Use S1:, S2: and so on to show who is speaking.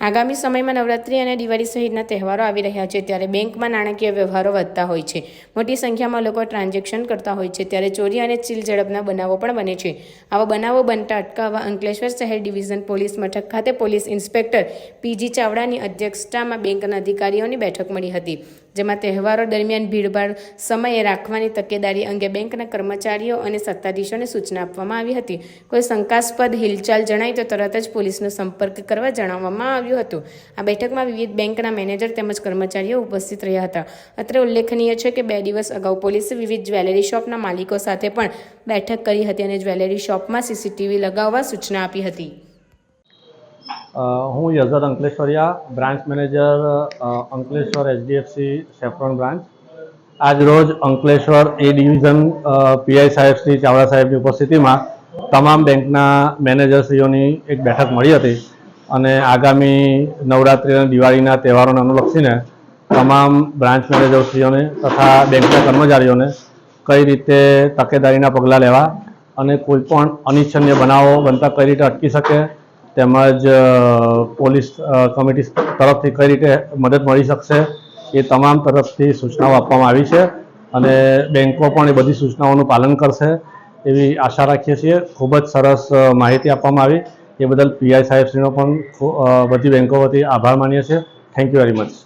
S1: આગામી સમયમાં નવરાત્રી અને દિવાળી સહિતના તહેવારો આવી રહ્યા છે ત્યારે બેંકમાં નાણાકીય વ્યવહારો વધતા હોય છે. મોટી સંખ્યામાં લોકો ટ્રાન્ઝેક્શન કરતા હોય છે ત્યારે ચોરી અને ચીલ ઝડપના બનાવો પણ બને છે. આવા બનાવો બનતા અટકાવવા અંકલેશ્વર શહેર ડિવિઝન પોલીસ મથક ખાતે પોલીસ ઇન્સ્પેક્ટર પીજી ચાવડાની અધ્યક્ષતામાં બેંકના અધિકારીઓની બેઠક મળી હતી, જેમાં તહેવારો દરમિયાન ભીડભાડ સમયે રાખવાની તકેદારી અંગે બેંકના કર્મચારીઓ અને સત્તાધીશોને સૂચના આપવામાં આવી હતી. કોઈ શંકાસ્પદ હિલચાલ જણાય તો તરત જ પોલીસનો સંપર્ક કરવા જણાવવામાં આવ્યું હતું. આ બેઠકમાં વિવિધ બેંકના મેનેજર તેમજ કર્મચારીઓ ઉપસ્થિત રહ્યા હતા. અત્રે ઉલ્લેખનીય છે કે બે દિવસ અગાઉ પોલીસે વિવિધ જ્વેલરી શોપના માલિકો સાથે પણ બેઠક કરી હતી અને જ્વેલરી શોપમાં સીસીટીવી લગાવવા સૂચના આપી હતી.
S2: હું Yazar Ankleshwaria, branch manager Ankleshwar HDFC saffron branch. આજ રોજ અંકલેશ્વર એ ડિવિઝન પીઆઈ સાહેબ શ્રી ચાવડા સાહેબની ઉપસ્થિતિમાં તમામ બેંકના મેનેજરશ્રીઓની એક બેઠક મળી હતી. અને આગામી નવરાત્રિ અને દિવાળીના તહેવારોને અનુલક્ષીને તમામ બ્રાન્ચ મેનેજરશ્રીઓને તથા બેંકના કર્મચારીઓને કઈ રીતે તકેદારીના પગલાં લેવા અને કોઈપણ અનિચ્છનીય બનાવો બનતા કઈ રીતે અટકી શકે તેમજ પોલીસ કમિટી તરફથી કઈ રીતે મદદ મળી શકશે એ તમામ તરફથી સૂચનાઓ આપવામાં આવી છે અને બેંકો પણ એ બધી સૂચનાઓનું પાલન કરશે એવી આશા રાખીએ છીએ. ખૂબ જ સરસ માહિતી આપવામાં આવી. એ બદલ પીઆઈ સાહેબશ્રીનો પણ બધી બેન્કો વતી આભાર માનીએ છીએ. Thank you very much